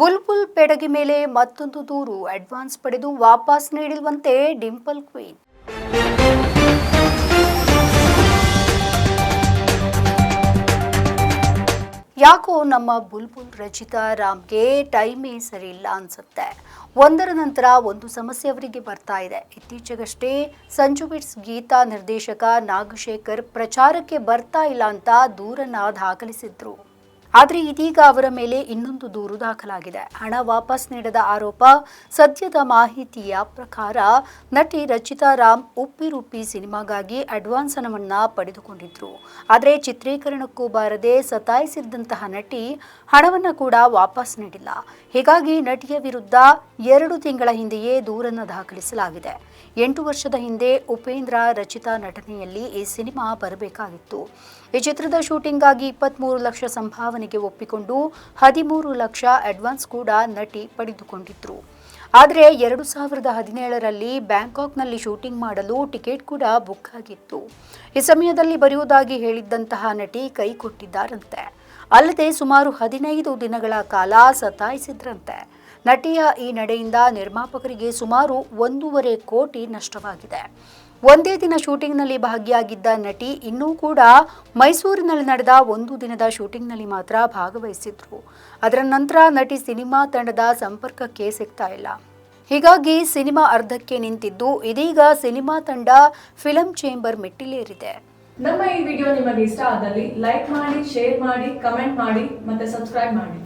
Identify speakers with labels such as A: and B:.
A: ಬುಲ್ಬುಲ್ ಪೆಡಗಿ ಮೇಲೆ ಮತ್ತೊಂದು ದೂರು ಅಡ್ವಾನ್ಸ್ ಪಡೆದು ವಾಪಸ್ ನೀಡಿರುವಂತೆ ಡಿಂಪಲ್ ಕ್ವೀನ್. ಯಾಕೋ ನಮ್ಮ ಬುಲ್ಬುಲ್ ರಚಿತಾ ರಾಮ್ಗೆ ಟೈಮೇ ಸರಿ ಇಲ್ಲ ಅನ್ಸುತ್ತೆ. ಒಂದರ ನಂತರ ಒಂದು ಸಮಸ್ಯೆ ಅವರಿಗೆ ಬರ್ತಾ ಇದೆ. ಇತ್ತೀಚೆಗಷ್ಟೇ ಸಂಜು ಬಿಟ್ಸ್ ಗೀತಾ ನಿರ್ದೇಶಕ ನಾಗಶೇಖರ್ ಪ್ರಚಾರಕ್ಕೆ ಬರ್ತಾ ಇಲ್ಲ ಅಂತ ದೂರನ್ನ ದಾಖಲಿಸಿದ್ರು. ಆದರೆ ಇದೀಗ ಅವರ ಮೇಲೆ ಇನ್ನೊಂದು ದೂರು ದಾಖಲಾಗಿದೆ. ಹಣ ವಾಪಸ್ ನೀಡದ ಆರೋಪ, ಸದ್ಯದ ಮಾಹಿತಿಯ ಪ್ರಕಾರ ನಟಿ ರಚಿತಾ ರಾಮ್ ಉಪ್ಪಿರುಪ್ಪಿ ಸಿನಿಮಾಗಾಗಿ ಅಡ್ವಾನ್ಸ್ ಹಣವನ್ನು ಪಡೆದುಕೊಂಡಿದ್ರು. ಆದರೆ ಚಿತ್ರೀಕರಣಕ್ಕೂ ಬಾರದೆ ಸತಾಯಿಸಿದ್ದಂತಹ ನಟಿ ಹಣವನ್ನು ಕೂಡ ವಾಪಸ್ ನೀಡಿಲ್ಲ. ಹೀಗಾಗಿ ನಟಿಯ ವಿರುದ್ಧ ಎರಡು ತಿಂಗಳ ಹಿಂದೆಯೇ ದೂರನ್ನು ದಾಖಲಿಸಲಾಗಿದೆ. ಎಂಟು ವರ್ಷದ ಹಿಂದೆ ಉಪೇಂದ್ರ ರಚಿತಾ ನಟನೆಯಲ್ಲಿ ಈ ಸಿನಿಮಾ ಬರಬೇಕಾಗಿತ್ತು. ಈ ಚಿತ್ರದ ಶೂಟಿಂಗ್ಗಾಗಿ ಇಪ್ಪತ್ತ್ಮೂರು ಲಕ್ಷ ಸಂಭಾವನೆಗೆ ಒಪ್ಪಿಕೊಂಡು ಹದಿಮೂರು ಲಕ್ಷ ಅಡ್ವಾನ್ಸ್ ಕೂಡ ನಟಿ ಪಡೆದುಕೊಂಡಿದ್ರು. ಆದರೆ ಎರಡು ಸಾವಿರದ ಹದಿನೇಳರಲ್ಲಿ ಬ್ಯಾಂಕಾಕ್ನಲ್ಲಿ ಶೂಟಿಂಗ್ ಮಾಡಲು ಟಿಕೆಟ್ ಕೂಡ ಬುಕ್ ಆಗಿತ್ತು. ಈ ಸಮಯದಲ್ಲಿ ಬರೆಯುವುದಾಗಿ ಹೇಳಿದ್ದಂತಹ ನಟಿ ಕೈ ಕೊಟ್ಟಿದ್ದಾರಂತೆ. ಅಲ್ಲದೆ ಸುಮಾರು ಹದಿನೈದು ದಿನಗಳ ಕಾಲ ಸತಾಯಿಸಿದ್ರಂತೆ. ನಟಿಯ ಈ ನಡೆಯಿಂದ ನಿರ್ಮಾಪಕರಿಗೆ ಸುಮಾರು ಒಂದೂವರೆ ಕೋಟಿ ನಷ್ಟವಾಗಿದೆ. ಒಂದೇ ದಿನ ಶೂಟಿಂಗ್ನಲ್ಲಿ ಭಾಗಿಯಾಗಿದ್ದ ನಟಿ ಇನ್ನೂ ಕೂಡ ಮೈಸೂರಿನಲ್ಲಿ ನಡೆದ ಒಂದು ದಿನದ ಶೂಟಿಂಗ್ನಲ್ಲಿ ಮಾತ್ರ ಭಾಗವಹಿಸಿದ್ರು. ಅದರ ನಂತರ ನಟಿ ಸಿನಿಮಾ ತಂಡದ ಸಂಪರ್ಕಕ್ಕೆ ಸಿಗ್ತಾ ಇಲ್ಲ. ಹೀಗಾಗಿ ಸಿನಿಮಾ ಅರ್ಧಕ್ಕೆ ನಿಂತಿದ್ದು ಇದೀಗ ಸಿನಿಮಾ ತಂಡ ಫಿಲಂ ಚೇಂಬರ್ ಮೆಟ್ಟಿಲೇರಿದೆ.
B: ನಮ್ಮ ಈ ವಿಡಿಯೋ ನಿಮಗೆ ಇಷ್ಟ ಆದಲ್ಲಿ ಲೈಕ್ ಮಾಡಿ, ಶೇರ್ ಮಾಡಿ, ಕಮೆಂಟ್ ಮಾಡಿ ಮತ್ತೆ ಸಬ್ಸ್ಕ್ರೈಬ್ ಮಾಡಿ.